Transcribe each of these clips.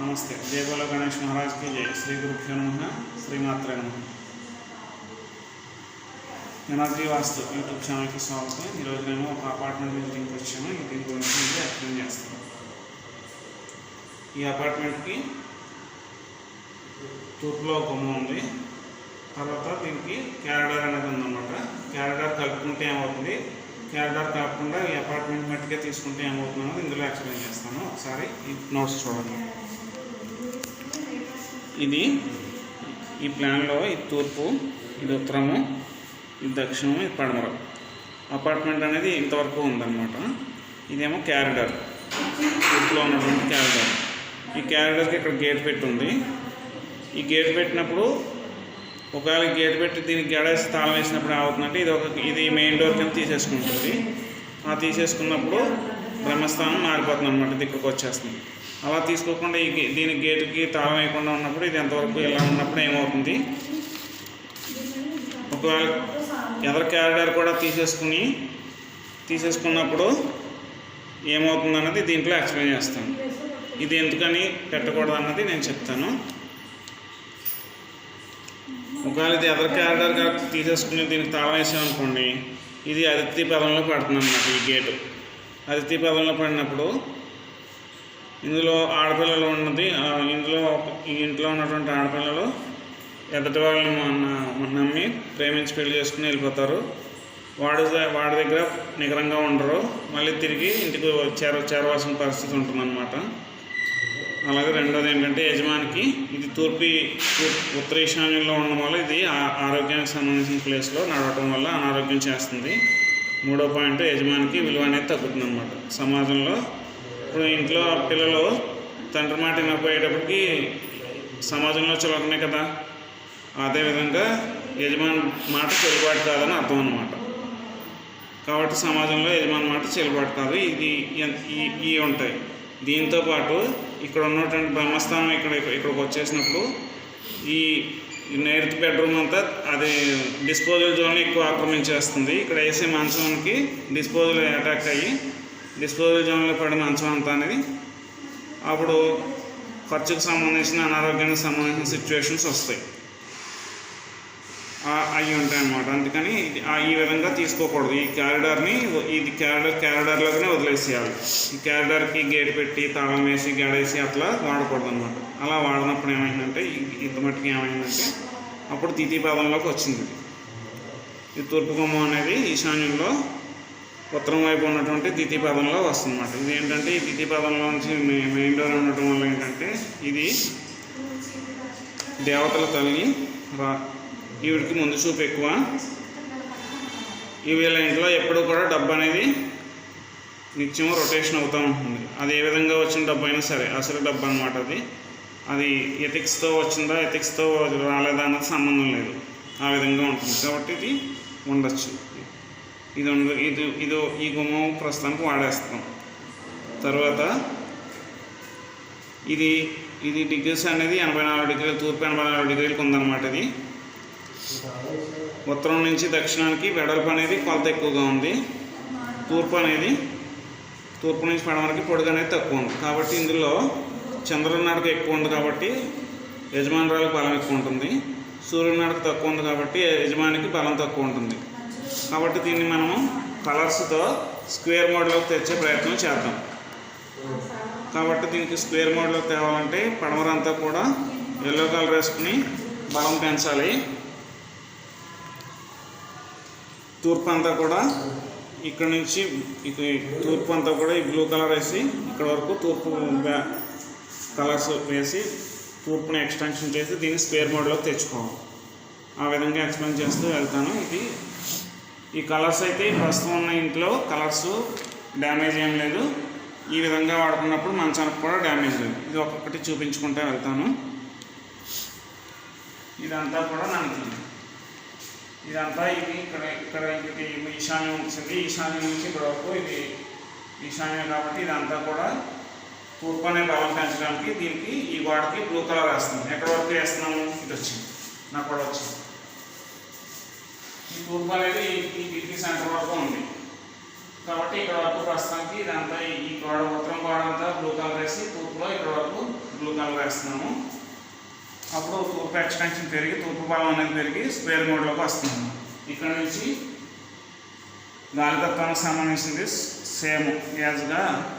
నమస్తే. జయ గణేష్ మహారాజ్కి జయ శ్రీ గురుభ్యో నమ శ్రీమాత్రే నమ. ఎనర్జీ వాస్తు యూట్యూబ్ ఛానల్కి స్వాగతం. ఈరోజు నేను ఒక అపార్ట్మెంట్ విజిటింగ్కి వచ్చాను. ఈ దీని గురించి మీకు ఎక్స్ప్లెయిన్ చేస్తాను ఈ అపార్ట్మెంట్కి తూర్పులో ఒక గుమ్మ ఉంది. తర్వాత దీనికి క్యారిడార్ అనేది ఉందన్నమాట. క్యారిడార్ కలుపుకుంటే ఏమవుతుంది? క్యారిడార్ కలపకుండా ఈ అపార్ట్మెంట్ మట్టిగా తీసుకుంటే ఏమవుతుందో ఇందులో ఎక్స్ప్లెయిన్ చేస్తాను. ఒకసారి ఈ నోట్స్ చూడండి. ఇది ఈ ప్లాన్లో ఇది తూర్పు ఇది ఉత్తరము ఇది దక్షిణము ఇది పడమర. అపార్ట్మెంట్ అనేది ఇంతవరకు ఉందన్నమాట. ఇదేమో క్యారిడర్. తూర్పులో ఉన్నటువంటి క్యారిడర్. ఈ క్యారిడర్కి ఇక్కడ గేట్ పెట్టి ఉంది. ఈ గేట్ పెట్టినప్పుడు ఒకవేళ గేట్ పెట్టి దీనికి గడేసి తాళం వేసినప్పుడు ఏమవుతుందంటే ఇది ఒక ఇది మెయిన్ డోర్ కింద తీసేసుకుంటుంది. ఆ తీసేసుకున్నప్పుడు బ్రహ్మస్థానం మారిపోతుంది అనమాట ఇక్కడికి వచ్చేస్తుంది అలా తీసుకోకుండా ఈ దీని గేటుకి తాళం వేయకుండా ఉన్నప్పుడు ఇది ఎంతవరకు ఇలా ఉన్నప్పుడు ఏమవుతుంది? ఒకవేళ ఎదర్ క్యారిడర్ కూడా తీసేసుకుని తీసేసుకున్నప్పుడు ఏమవుతుంది అన్నది దీంట్లో ఎక్స్ప్లెయిన్ చేస్తాను. ఇది ఎందుకని పెట్టకూడదు అన్నది నేను చెప్తాను. ఒకవేళ ఇది ఎదర్ క్యారిడర్గా తీసేసుకుని దీనికి తాళం వేసామనుకోండి ఇది అదితి పదంలో పడుతుంది అన్నమాట ఈ గేటు. అదితి పదంలో పడినప్పుడు ఇందులో ఆడపిల్లలు ఉన్నది. ఇందులో ఈ ఇంట్లో ఉన్నటువంటి ఆడపిల్లలు ఎదుటి వాళ్ళని మన నమ్మి ప్రేమించి పెళ్ళి చేసుకుని వెళ్ళిపోతారు. వాడి వాడి దగ్గర నికరంగా ఉండరు. మళ్ళీ తిరిగి ఇంటికి చేర చేరవలసిన పరిస్థితి ఉంటుందన్నమాట. అలాగే రెండోది ఏంటంటే యజమానికి ఇది తూర్పు తూర్పు ఉత్తర ఈశాన్యంలో ఉండడం వల్ల ఇది ఆ- ఆరోగ్యానికి సంబంధించిన ప్లేస్లో నడవటం వల్ల అనారోగ్యం చేస్తుంది. మూడో పాయింట్ యజమానికి విలువ అనేది తగ్గుతుంది అనమాట సమాజంలో ఇప్పుడు ఇంట్లో పిల్లలు తండ్రి మాట వినకపోయేటప్పటికి సమాజంలో చులకనే కదా? అదేవిధంగా యజమాని మాట చెల్లుబాటు కాదని అర్థం అనమాట కాబట్టి సమాజంలో యజమాని మాట చెల్లుబాటు కాదు. ఇది ఇవి ఈ ఉంటాయి. దీంతో పాటు ఇక్కడ ఉన్నటువంటి బ్రహ్మస్థానం ఇక్కడ ఇక్కడికి వచ్చేసినప్పుడు ఈ నైరుతి బెడ్రూమ్ అంతా అది డిస్పోజల్ జోన్ ఎక్కువ ఆక్రమించేస్తుంది. ఇక్కడ వేసే మంచానికి డిస్పోజల్ అటాక్ అయ్యి డిస్పోజల్ జోన్లో పడిన మంచం అంతా అనేది అప్పుడు ఖర్చుకు సంబంధించిన అనారోగ్యానికి సంబంధించిన సిచ్యువేషన్స్ వస్తాయి. అవి ఉంటాయి అన్నమాట అందుకని ఈ విధంగా తీసుకోకూడదు. ఈ క్యారిడార్ని ఇది క్యారిడార్ క్యారిడార్లోనే వదిలేసేయాలి. ఈ క్యారిడార్కి గేట్ పెట్టి తాళం వేసి గడేసి అట్లా వాడకూడదు అనమాట అలా వాడినప్పుడు ఏమైందంటే ఇంత మట్టుకు ఏమైందంటే అప్పుడు తిథి పదంలోకి వచ్చింది. ఇది. ఈ తూర్పు గుమ్మం అనేది ఈశాన్యంలో ఉత్తరం వైపు ఉన్నటువంటి తిథి పదంలో వస్తుందన్నమాట. ఇది ఏంటంటే ఈ తిథి పదంలో నుంచి మె- మెయిన్ డోర్ ఉండటం వల్ల ఏంటంటే ఇది దేవతల తల్లి బా ఈవిడికి ముందు చూపు ఎక్కువ. ఈ వీళ్ళ ఇంట్లో ఎప్పుడూ కూడా డబ్బు అనేది నిత్యం రొటేషన్ అవుతూ ఉంటుంది. అది ఏ విధంగా వచ్చిన డబ్బు అయినా సరే అసలు డబ్బు అనమాట అది. అది ఎథిక్స్తో వచ్చిందా ఎథిక్స్తో రాలేదా అన్నది సంబంధం లేదు. ఆ విధంగా ఉంటుంది. కాబట్టి ఇది ఉండొచ్చు. ఇది ఉండదు ఇది ఇది ఈ గుమ్మం ప్రస్తుతానికి వాడేస్తాం. తర్వాత ఇది ఇది డిగ్రీస్ అనేది ఎనభై నాలుగు డిగ్రీలు తూర్పు ఎనభై నాలుగు డిగ్రీలకు ఉందన్నమాట ఇది. ఉత్తరం నుంచి దక్షిణానికి వెడల్పు అనేది కొలత ఎక్కువగా ఉంది. తూర్పు అనేది తూర్పు నుంచి పడమరకి పొడుగు అనేది తక్కువ ఉంది. కాబట్టి ఇందులో చంద్రుని నడక ఎక్కువ ఉంది కాబట్టి యజమానురాలకు బలం ఎక్కువ ఉంటుంది. సూర్యుని నడక తక్కువ ఉంది కాబట్టి యజమానికి బలం తక్కువ ఉంటుంది. కాబట్టి దీన్ని మనము కలర్స్తో స్క్వేర్ మోడ్లోకి తెచ్చే ప్రయత్నం చేద్దాం. కాబట్టి దీనికి స్క్వేర్ మోడ్లోకి తేవాలంటే పడమరంతా కూడా ఎల్లో కలర్ వేసుకుని బలం పెంచాలి. తూర్పు అంతా కూడా ఇక్కడ నుంచి ఇక తూర్పు అంతా కూడా ఈ బ్లూ కలర్ వేసి ఇక్కడ వరకు తూర్పు కలర్స్ వేసి తూర్పుని ఎక్స్టెన్షన్ చేసి దీన్ని స్క్వేర్ మోడ్లోకి తెచ్చుకోవాలి. ఆ విధంగా ఎక్స్ప్లెయిన్ చేస్తూ వెళ్తాను. ఇది ఈ కలర్స్ అయితే ప్రస్తుతం ఉన్న ఇంట్లో కలర్స్ డ్యామేజ్ ఏం లేదు. ఈ విధంగా వాడుకున్నప్పుడు మంచానికి కూడా డ్యామేజ్ లేదు. ఇది ఒక్కొక్కటి చూపించుకుంటూ వెళ్తాను. ఇదంతా కూడా మనకి ఇదంతా ఇది ఇక్కడ ఇక్కడ ఇది ఈశాన్యం వచ్చింది. ఈశాన్యం నుంచి ఇక్కడ వరకు ఇది ఈశాన్యం కాబట్టి ఇదంతా కూడా తూర్పు అనే బలం పెంచడానికి దీనికి ఈ గోడకి బ్లూ కలర్ వేస్తాం ఎక్కడ వరకు వేస్తున్నాము ఇది వచ్చింది. నాకు కూడా వచ్చింది. ఈ తూర్పు అనేది ఈ- ఈ కిటికీ సెంటర్ వరకు ఉంది. కాబట్టి ఇక్కడ వరకు ప్రస్తుతానికి ఇదంతా ఈ- ఈ గోడ ఉత్తరం గోడ అంతా బ్లూ కలర్ వేసి తూర్పులో ఇక్కడ వరకు బ్లూ కలర్ వేస్తున్నాము. అప్పుడు తూర్పు ఎక్స్టెన్షన్ పెరిగి తూర్పు బలం అనేది పెరిగి స్క్వేర్ మోడ్లోకి వస్తున్నాము. ఇక్కడ నుంచి గాలితత్వానికి సంబంధించింది సేమ్ యాజ్గా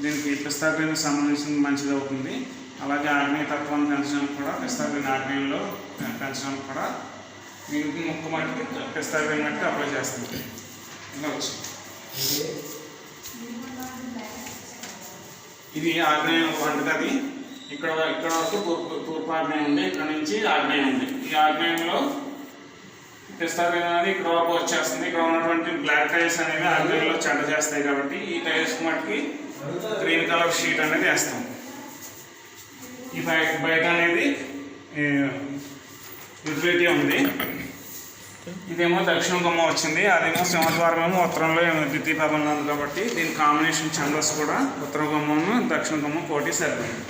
దీనికి పిస్తాగ్రీన్కి సంబంధించింది మంచిది అవుతుంది. అలాగే ఆగ్నేయ తత్వాన్ని పెంచడానికి కూడా పిస్తాగ్రీన్ ఆగ్నేయంలో పెంచడానికి కూడా దీనికి మొక్క మట్టికి పిస్తాగ్రీన్ మట్టికి అప్లై చేస్తుంది. ఇలా వచ్చి ఇది ఆగ్నేయం వంటగది ఇక్కడ ఇక్కడ వరకు తూర్పు తూర్పు ఆగ్నేయం ఉంది. ఇక్కడ నుంచి ఆగ్నేయం ఉంది. ఈ ఆగ్నేయంలో పిస్తాగ్రీన్ అనేది ఇక్కడ వరకు వచ్చేస్తుంది. ఇక్కడ ఉన్నటువంటి బ్లాక్ టైల్స్ అనేవి ఆగ్నేయంలో చెడ్డ చేస్తాయి కాబట్టి ఈ టైల్స్ మట్టికి గ్రీన్ కలర్ షీట్ అనేది వేస్తాం. ఈ బయట బయట అనేది యూటిలిటీ ఉంది. ఇదేమో దక్షిణ గుమ్మ వచ్చింది. అదేమో సింహద్వారం ఏమో ఉత్తరంలో ద్వితీయ పదంలో ఉంది కాబట్టి దీని కాంబినేషన్ ఛందస్ కూడా ఉత్తర గుమ్మము దక్షిణ గుమ్మం కోటి సరిపోయింది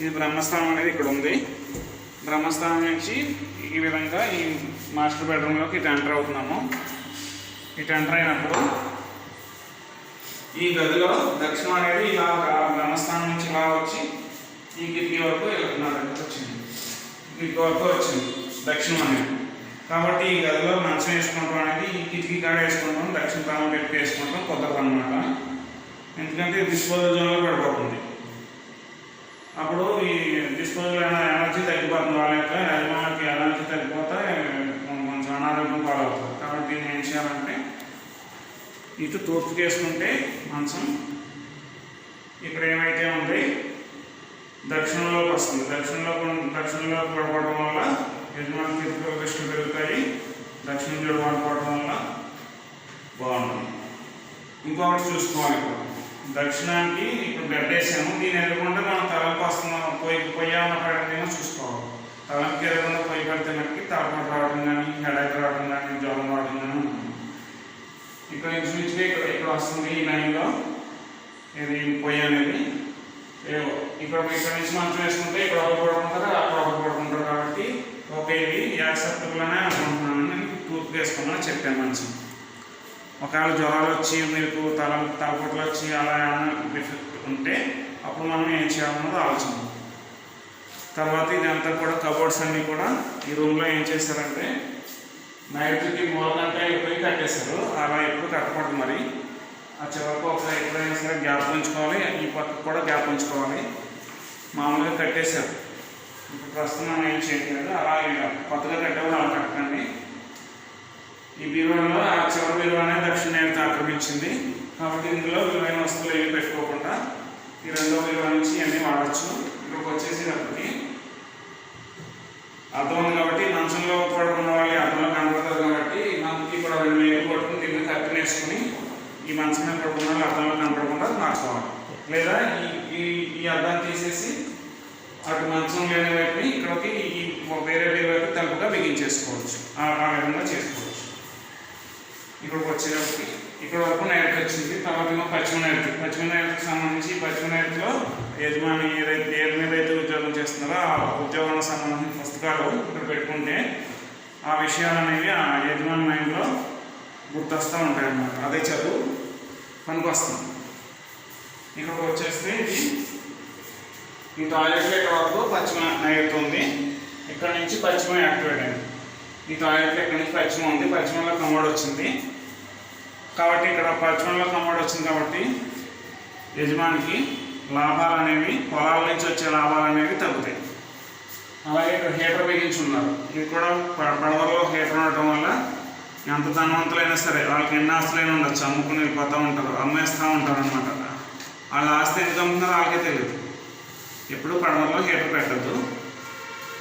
ఇది బ్రహ్మస్థానం అనేది ఇక్కడ ఉంది. బ్రహ్మస్థానం నుంచి ఈ విధంగా ఈ మాస్టర్ బెడ్రూమ్లోకి ఇటు ఎంటర్ అవుతున్నాము. ఇటు ఎంటర్ అయినప్పుడు ఈ గదిలో దక్షిణం అనేది ఇలా బ్రహ్మస్థానం నుంచి ఇలా వచ్చి ఈ కిటికీ వరకు వెళ్తున్నారు వచ్చింది. కిటికీ వరకు వచ్చింది. దక్షిణం అనేది. కాబట్టి ఈ గదిలో మంచం వేసుకుంటాం అనేది ఈ కిటికీ కాడ వేసుకుంటాం దక్షిణ ప్రాంతం పెట్టి వేసుకుంటాం కుదరదు అనమాట. ఎందుకంటే డిస్పోజల్ జోన్లో పడిపోతుంది. అప్పుడు ఈ డిస్పోజల్ ఎనర్జీ తగ్గిపోతుంది వాళ్ళ యొక్క యజమానికి ఎనర్జీ తగ్గిపోతే కొంచెం అనారోగ్యం పాలవుతుంది. కాబట్టి దీన్ని ఏం చేయాలంటే ఇటు తూర్పుకి వేసుకుంటే మంచం ఇక్కడ ఏమైతే ఉంది దక్షిణంలోకి వస్తుంది. దక్షిణంలో దక్షిణంలోకి పడిపోవడం వల్ల యజమాని తీర్పు దృష్టి పెరుగుతాయి. దక్షిణ చెడు పడిపోవడం వల్ల బాగుంటుంది. ఇంకొకటి చూసుకోవాలి ఇప్పుడు. దక్షిణానికి ఇప్పుడు బెడ్ వేసాము. దీని ఎదురుకుంటే మనం తలకు వస్తున్నాం పొయ్యి పొయ్యి ఉన్న చూసుకోవాలి. తలకి ఎదురుకుండా పొయ్యి పెడితే మనకి తలపడి రావడం కానీ హెడైక్ రావడం కానీ జ్వరం రావడం కానీ ఉంటుంది. ఇక్కడ ఇంచుమించుగా ఇక్కడ ఇక్కడ వస్తుంది ఈ లైన్లో. ఇది పొయ్యి అనేది. ఇక్కడ ఇక్కడ నుంచి మంచం వేసుకుంటే ఇక్కడ ఒకటి పడుకుంటారు అక్కడ ఒకటి పడుకుంటారు కాబట్టి ఓకే ఇది యాక్సెప్టబుల్గానే అనుకుంటున్నాను టూత్ వేసుకోమని చెప్పాను మంచి. ఒకవేళ జ్వరాలు వచ్చి మీకు తల తలపొట్లు వచ్చి అలా ఏమైనా ఉంటే అప్పుడు మనం ఏం చేయాలన్నది ఆలోచన. తర్వాత ఇదంతా కూడా కబోర్డ్స్ అన్నీ కూడా ఈ రూమ్లో ఏం చేశారంటే నైట్కి మూలకంటే ఎప్పుడు కట్టేశారు. అలా ఎప్పుడు కట్టకూడదు మరి. ఆ చివరికి ఒక ఎప్పుడైనా సరే గ్యాప్ ఉంచుకోవాలి. ఈ పక్కకు కూడా గ్యాప్ ఉంచుకోవాలి. మామూలుగా కట్టేశారు. ఇప్పుడు ప్రస్తుతం మనం ఏం చేయట్లేదు. అలా కొత్తగా కట్టేవాడు అలా కట్టండి ఈ బీరువాలో ఆ చివరి బీరువానే దక్షిణ నేత ఆక్రమించింది. కాబట్టి ఇందులో విలువైన వస్తువులు ఏమి పెట్టుకోకుండా ఈ రెండో బీరువా నుంచి అన్నీ వాడచ్చు. ఇక్కడికి వచ్చేసేటప్పటికి అర్థం ఉంది కాబట్టి మంచంలో పడుకున్న వాళ్ళు అర్థంలో కనపడతారు కాబట్టి మనకి ఇప్పుడు రెండు మేలు కొట్టుకుని దీన్ని కత్తిని ఈ మంచం మీద పడుకున్న వాళ్ళు అర్థంలో కనపడకుండా మార్చుకోవాలి. లేదా ఈ ఈ ఈ అర్థం తీసేసి అటు మంచం లేని వైపుని ఇక్కడికి ఈ వేరే వేరే వైపు తలుపుగా బిగించేసుకోవచ్చు. ఆ ఆ విధంగా చేసుకోవచ్చు. ఇక్కడికి వచ్చేటప్పటికి ఇక్కడ వరకు నైట్ వచ్చింది. తర్వాత ఏమో పశ్చిమ నైట్. పశ్చిమ నైట్కి సంబంధించి పశ్చిమ నైట్లో యజమాని ఏదైతే దేని మీద అయితే ఉద్యోగం చేస్తున్నారో ఆ ఉద్యోగానికి సంబంధించిన పుస్తకాలు ఇక్కడ పెట్టుకుంటే ఆ విషయాలు అనేవి ఆ యజమాని మైండ్లో గుర్తొస్తూ ఉంటాయి అన్నమాట అదే చదువు పనికి వస్తుంది ఇక్కడికి వచ్చేస్తే ఇది ఈ టాయిలెట్లో ఇక్కడ వరకు పశ్చిమ నైరుతి ఉంది. ఇక్కడ నుంచి పశ్చిమ యాక్టివేట్ అయింది. ఈ టాయిలెట్లో ఇక్కడ నుంచి పశ్చిమ ఉంది. పశ్చిమంలో కమోడ్ వచ్చింది. కాబట్టి ఇక్కడ పశ్చిమంలో కమోడ్ వచ్చింది కాబట్టి యజమానికి లాభాలు అనేవి పొలాల నుంచి వచ్చే లాభాలు అనేవి తగ్గుతాయి. అలాగే ఇక్కడ హీటర్ బిగించి ఉన్నారు. ఇది కూడా ప- పడవలో హీటర్ ఉండటం వల్ల ఎంత ధనవంతులైనా సరే వాళ్ళకి ఎన్ని ఆస్తులైనా ఉండొచ్చు. అమ్ముకుని వెళ్ళిపోతూ ఉంటారు అమ్మేస్తూ ఉంటారు అనమాట వాళ్ళ ఆస్తి ఎందుకు అమ్ముతున్నారో వాళ్ళకే తెలియదు. ఎప్పుడు పడవలో హీటర్ పెట్టద్దు.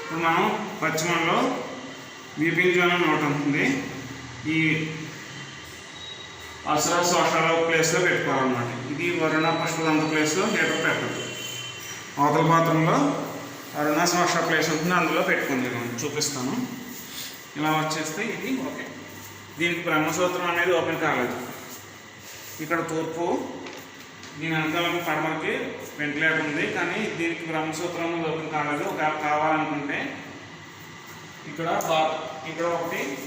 ఇప్పుడు మనం పశ్చిమంలో బీపింగ్ జోన్ అని ఒకటి ఉంటుంది. ఈ అసరా సోషల్ ప్లేస్లో పెట్టుకోవాలన్నమాట. ఇది వరుణ పుష్పదంత ప్లేస్లో హీటర్ పెట్టద్దు. అవతల పాత్రంలో అరుణ సోషల్ ప్లేస్ ఉంటుంది అందులో పెట్టుకుంది చూపిస్తాను. ఇలా వచ్చేస్తే ఇది ఓకే. దీనికి బ్రహ్మసూత్రం అనేది ఓపెన్ కాలేదు. ఇక్కడ తూర్పు దీని వెనకాల పడమరకి వెంటిలేటర్ ఉంది కానీ దీనికి బ్రహ్మసూత్రం లోపం కాలేదు. ఒకవేళ కావాలనుకుంటే ఇక్కడ బా- ఇక్కడ ఒకటి.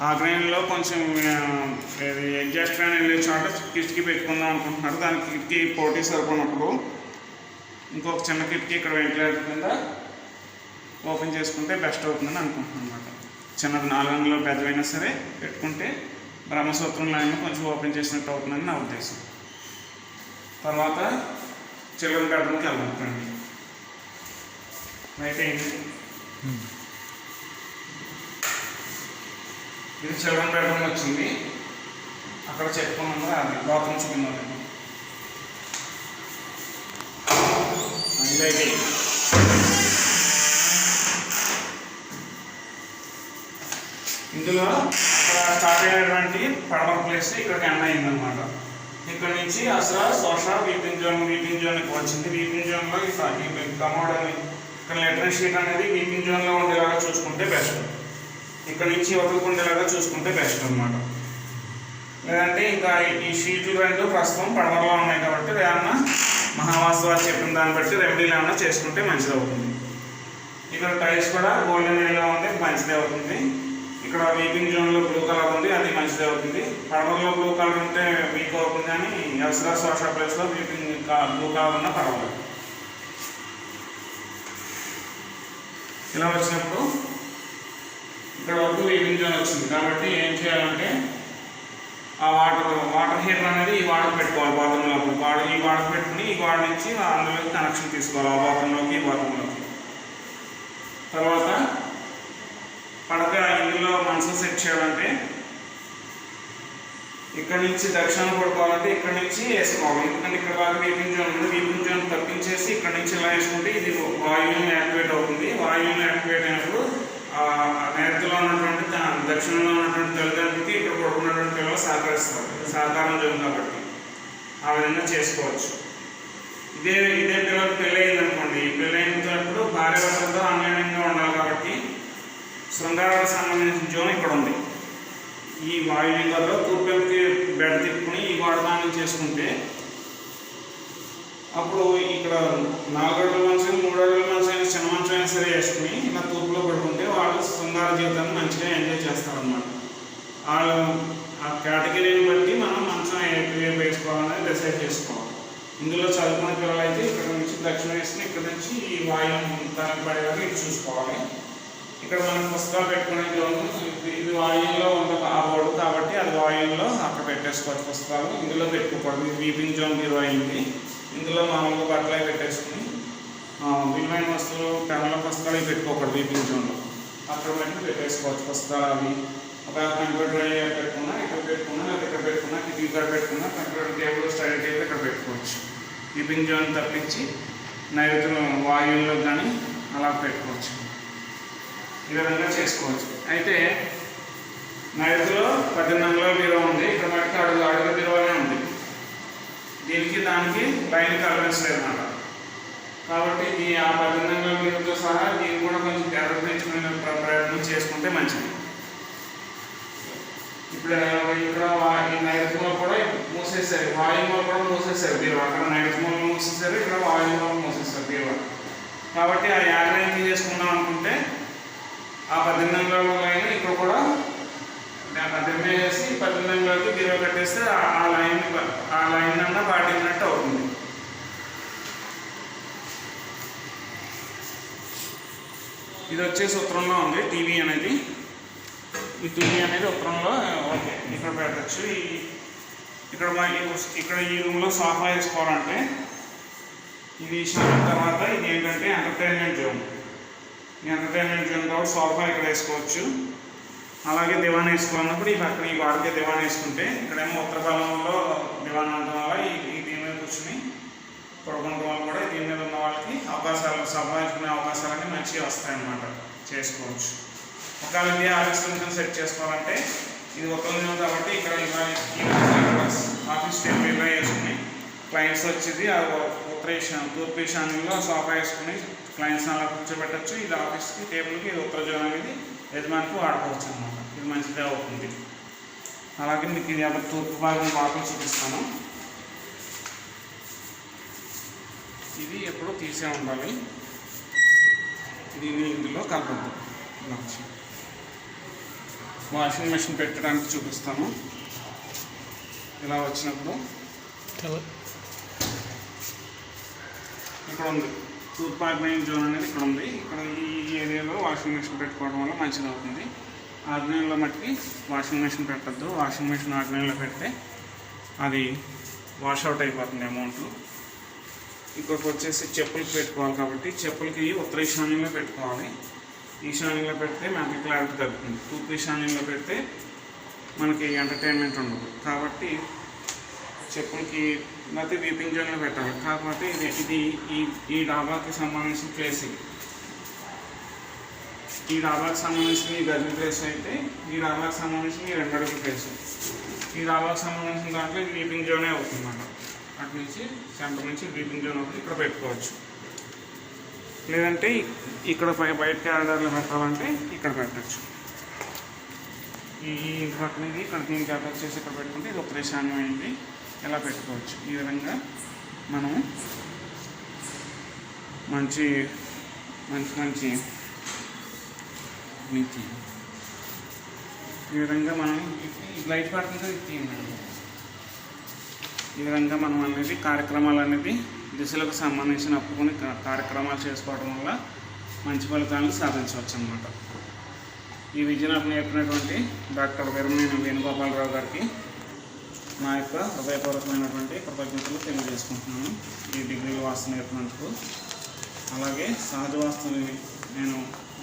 ఆ గ్రైన్లో కొంచెం ఎగ్జాస్ట్ ఫ్యాన్ వెళ్ళే చోట కిటికీ పెట్టుకుందాం అనుకుంటున్నారు. దానికి కిటికీ పోటీ సరిపోయినప్పుడు ఇంకొక చిన్న కిటికీ ఇక్కడ వెంటిలేటర్ కింద ఓపెన్ చేసుకుంటే బెస్ట్ అవుతుందని అనుకుంటున్నాను అనమాట చిన్నది నాలుగు వందలు పెద్దవైనా సరే పెట్టుకుంటే బ్రహ్మసూత్రం లైన్ కొంచెం ఓపెన్ చేసినట్టు అవుతుందని నా ఉద్దేశం. తర్వాత చిల్డ్రన్ బెడ్రూమ్కి వెళ్దాం రండి. రైట్ అయింది. ఇది చిల్డ్రన్ బెడ్రూమ్ వచ్చింది. అక్కడ చెప్పుకున్నాం కదా అది బాత్రూమ్ చూపిందాం ఇదైతే ఇందులో ఇక్కడ స్టార్ట్ అయినటువంటి పడమర ప్లేస్ ఇక్కడికి ఎండ్ అయిందనమాట ఇక్కడ నుంచి అసలు సోష వీపింగ్ జోన్ వీపింగ్ జోన్కి వచ్చింది. వీపింగ్ జోన్లో ఈ కమోడ్ అని ఇక్కడ లెటర్ షీట్ అనేది వీపింగ్ జోన్లో ఉండేలాగా చూసుకుంటే బెస్ట్ ఇక్కడ నుంచి వదులుకుండేలాగా చూసుకుంటే బెస్ట్ అనమాట లేదంటే ఇంకా ఈ షీట్లు రెండు ప్రస్తుతం పడమరలో ఉన్నాయి కాబట్టి ఏమన్నా మహావాస్తవాలు చెప్పిన దాన్ని బట్టి రెమెడీలు ఏమన్నా చేసుకుంటే మంచిది అవుతుంది ఇక్కడ టైల్స్ కూడా గోల్డెన్ ఎల్లో ఉంది మంచిది అవుతుంది. ఇక్కడ వీపింగ్ జోన్లో బ్లూ కలర్ ఉంది అది మంచిది అవుతుంది. పడవలో బ్లూ కలర్ ఉంటే వీక్ అవుతుంది కానీ ఎల్సరా సోషా ప్లేస్లో వీపింగ్ బ్లూ కలర్ ఉన్న పర్వాలేదు ఇలా వచ్చినప్పుడు ఇక్కడ వరకు వీపింగ్ జోన్ వచ్చింది. కాబట్టి ఏం చేయాలంటే ఆ వాటర్ వాటర్ హీటర్ అనేది ఈ వాటర్ పెట్టుకోవాలి బాత్రూంలోకి వాడు ఈ వాటర్ పెట్టుకుని ఈ వాటర్ నుంచి అందులోకి కనెక్షన్ తీసుకోవాలి ఆ బాత్రూంలోకి ఈ బాత్రూంలోకి తర్వాత పడక ఇందులో మనసు సెట్ చేయాలంటే ఇక్కడ నుంచి దక్షిణం పడుకోవాలంటే ఇక్కడ నుంచి వేసుకోవాలి. ఎందుకంటే ఇక్కడ బాగా వీపింగ్ ఉంది వీపింగ్ తప్పించేసి ఇక్కడ నుంచి ఇలా వేసుకుంటే ఇది వాయువుని యాక్టివేట్ అవుతుంది. వాయువుని యాక్టివేట్ అయినప్పుడు ఆ నైరుతిలో ఉన్నటువంటి దక్షిణంలో ఉన్నటువంటి తల్లిదండ్రులకి ఇక్కడ పడుకున్నటువంటి పిల్లలు సహకరిస్తారు. సహకారం జరుగుతుంది కాబట్టి. ఆ విధంగా చేసుకోవచ్చు. ఇదే ఇదే పిల్లలకు పెళ్ళి అయింది అనుకోండి పెళ్ళి అయినప్పుడు భార్య భర్తలతో అన్యాయంగా ఉండాలి కాబట్టి శృంగారానికి సంబంధించిన జోన్ ఇక్కడ ఉంది. ఈ వాయులింగాల్లో తూర్పుకి బెడ్ తిప్పుకుని ఈ వాడదాన్ని చేసుకుంటే అప్పుడు ఇక్కడ నాలుగు అడుగుల మంచం మూడు అయినా చిన్న మంచం అయినా సరే వేసుకుని ఇలా తూర్పులో పడుకుంటే వాళ్ళు శృంగార జీవితాన్ని మంచిగా ఎంజాయ్ చేస్తారనమాట వాళ్ళు ఆ కేటగిరీని బట్టి మనం మంచం ఏ వేసుకోవాలని డిసైడ్ చేసుకోవాలి. ఇందులో చదువుకున్న పిల్లలు అయితే ఇక్కడ నుంచి దక్షిణ వేసుకుని ఇక్కడ నుంచి ఈ వాయువు తనకు పడేవారు ఇటు చూసుకోవాలి. ఇక్కడ మనం పుస్తకాలు పెట్టుకునే జోన్ ఇది- ఇది వాయువులో ఉంది ఆ బోర్డు కాబట్టి అది వాయువులో అక్కడ పెట్టేసుకోవచ్చు పుస్తకాలు. ఇందులో పెట్టుకోకూడదు. ఇది వీపింగ్ జోన్ జీరో అయింది. ఇందులో మామూలుగా బట్టలు పెట్టేసుకుని విలువైన వస్తువులు పెన్నుల పుస్తకాలు పెట్టుకోకూడదు వీపింగ్ జోన్లో అక్కడ పెట్టి పెట్టేసుకోవచ్చు పుస్తకాలు అవి. ఒక కంప్యూటర్ పెట్టుకున్నా ఇక్కడ పెట్టుకున్నా లేదా ఇక్కడ పెట్టుకున్నా ఇది ఇక్కడ పెట్టుకున్నా కంప్యూటర్ టేబుల్ స్టడీ టేబుల్ ఇక్కడ పెట్టుకోవచ్చు. వీపింగ్ జోన్ తప్పించి నైరుతులు వాయువుల్లో కానీ అలా పెట్టుకోవచ్చు. ఈ విధంగా చేసుకోవచ్చు. అయితే నైరుతిలో పద్దెనిమిది అంగుళాల బీరువా ఉంది. ఇక్కడ మటుకు అడుగు అడుగు బీరువానే ఉంది. దీనికి దానికి లైన్ కలవెన్స్ అన్నమాట కాబట్టి ఈ ఆ పద్దెనిమిది అంగుళాల బీరోతో సహా దీన్ని కూడా కొంచెం తెరపించుకునే ప్రయత్నం చేసుకుంటే మంచిది. ఇప్పుడు ఇక్కడ వా- ఈ నైరుతిలో కూడా మూసేసారు వాయుమూల కూడా మూసేసారు బీరువా. అక్కడ నైరుతిమూల మూసేసారు ఇక్కడ వాయుమూల మూసేసారు బీరువా. కాబట్టి ఆ యాడ్ లైన్ చేసుకుందాం అనుకుంటే ఆ పద్దెనిమిది అంగుళాల లైన్ ఇక్కడ కూడా పద్దెనిమిది వేసి పద్దెనిమిది అంగుళాలకి బీరో కట్టేస్తే ఆ- లైన్ ఆ లైన్ అన్నా పాటినట్టు అవుతుంది. ఇది వచ్చేసి సూత్రంలో ఉంది టీవీ అనేది. ఈ టీవీ అనేది ఉత్తరంలో ఓకే ఇక్కడ పెట్టచ్చు. ఈ ఇక్కడ మా- ఇక్కడ ఈ రూమ్లో సోఫా వేసుకోవాలంటే ఇది విషయం తర్వాత ఇది ఏంటంటే ఎంటర్టైన్మెంట్ జోన్ ఎంటర్టైన్మెంట్ జోన్ కాబట్టి సోఫా ఇక్కడ వేసుకోవచ్చు. అలాగే దివాన్ వేసుకోవాలన్నప్పుడు ఈ పక్కన ఈ వాడికే దివాన్ వేసుకుంటే ఇక్కడేమో ఉత్తర కాలంలో దివాన్ ఉండటం వల్ల ఈ దీని మీద కూర్చుని పడుకుంటాం వల్ల కూడా దీని మీద ఉన్న వాళ్ళకి అవకాశాలు సంపాదించుకునే అవకాశాలన్నీ మంచిగా వస్తాయన్నమాట. చేసుకోవచ్చు. ఒకవేళ ఇది ఆఫీస్ రూమ్ సెట్ చేసుకోవాలంటే ఇది ఒక కాబట్టి ఇక్కడ ఇలా ఆఫీస్ టేబుల్ ఇలా వేసుకుని క్లయింట్స్ వచ్చేది ఆ ఉత్తర ఈశాన్ తూర్పు ఈశాన్యంలో సోఫా వేసుకుని క్లయింట్స్ అలా కూర్చోబెట్టచ్చు. ఇది ఆఫీస్కి టేబుల్కి ఇది ఉత్తర జోన్ అనేది యజమానికి వాడుకోవచ్చు అనమాట ఇది మంచిదే అవుతుంది. అలాగే మీకు ఇది అక్కడ తూర్పు భాగం లోపల చూపిస్తాను. ఇది ఎప్పుడూ తీసే ఉండాలి. దీన్ని ఇందులో కలపద్దు. వాషింగ్ మెషిన్ పెట్టడానికి చూపిస్తాను. ఇలా వచ్చినప్పుడు. ఇక్కడ ఉంది తూర్పు ఆగ్నేయ జోన్ అనేది ఇక్కడ ఉంది. ఇక్కడ ఈ ఏరియాలో వాషింగ్ మెషిన్ పెట్టుకోవడం వల్ల మంచిది అవుతుంది. ఆగ్నేయంలో మట్టికి వాషింగ్ మెషిన్ పెట్టద్దు. వాషింగ్ మెషిన్ ఆగ్నేయంలో పెడితే అది వాష్ అవుట్ అయిపోతుంది అమౌంట్ ఇంకొకటి వచ్చేసి చెప్పులకి పెట్టుకోవాలి కాబట్టి చెప్పులకి ఉత్తర ఈశాన్యంలో పెట్టుకోవాలి. ఈశాన్యంలో పెడితే మనకి క్లారిటీ తగ్గుతుంది తూర్పు ఈశాన్యంలో పెడితే మనకి ఎంటర్టైన్మెంట్ ఉండదు. కాబట్టి చెప్పులకి లేకపోతే వీపింగ్ జోన్లో పెట్టాలి. కాకపోతే ఇది ఇది ఈ ఈ డాబాకి సంబంధించిన ప్లేస్ ఇది. ఈ డాబాకి సంబంధించిన ఈ గది ప్లేస్ అయితే ఈ డాబాకి సంబంధించిన ఈ రెండు అడుగుల ప్లేస్ ఈ డాబాకి సంబంధించిన దాంట్లో ఇది వీపింగ్ జోనే అవుతుంది అన్నమాట అటు నుంచి సెంటర్ నుంచి వీపింగ్ జోన్ అవుతుంది ఇక్కడ పెట్టుకోవచ్చు. లేదంటే ఇక్కడ బయట క్యాలెండర్లో పెట్టాలంటే ఇక్కడ పెట్టచ్చు. ఈ ఇంటి పక్కన ఇది. ఇక్కడ దీనికి అటాచ్ చేసి ఇక్కడ పెట్టుకుంటే ఇది ఒక ప్రశాంతమైంది. ఇలా పెట్టుకోవచ్చు? ఈ విధంగా మనం మంచి మంచి మంచి ఈ విధంగా మనం లైట్ పడుతుంది ఇది తీయండి ఈ విధంగా మనం అనేది కార్యక్రమాలు అనేది దిశలకు సంబంధించిన అప్పుకుని కార్యక్రమాలు చేసుకోవడం వల్ల మంచి ఫలితాలను సాధించవచ్చు అన్నమాట ఈ విద్య నాకు నేర్పినటువంటి డాక్టర్ వీరమనేని వేణుగోపాలరావు గారికి నా యొక్క హృదయపూర్వకమైనటువంటి కృతజ్ఞతలు తెలియజేసుకుంటున్నాను. ఈ డిగ్రీ వాస్తు నేర్పినందుకు. అలాగే సహజ వాస్తుని నేను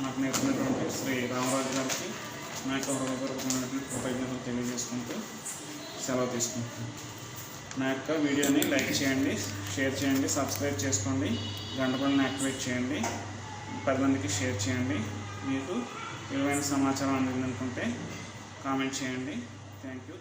నాకు నేర్పినటువంటి శ్రీ రామరాజు గారికి నా యొక్క హృదయపూర్వకమైనటువంటి కృతజ్ఞతలు తెలియజేసుకుంటూ సెలవు తీసుకుంటున్నాను. నా యొక్క వీడియోని లైక్ చేయండి షేర్ చేయండి సబ్స్క్రైబ్ చేసుకోండి గంట పనులను యాక్టివేట్ చేయండి పది మందికి షేర్ చేయండి. మీకు విలువైన సమాచారం అందిందనుకుంటే కామెంట్ చేయండి. Thank you.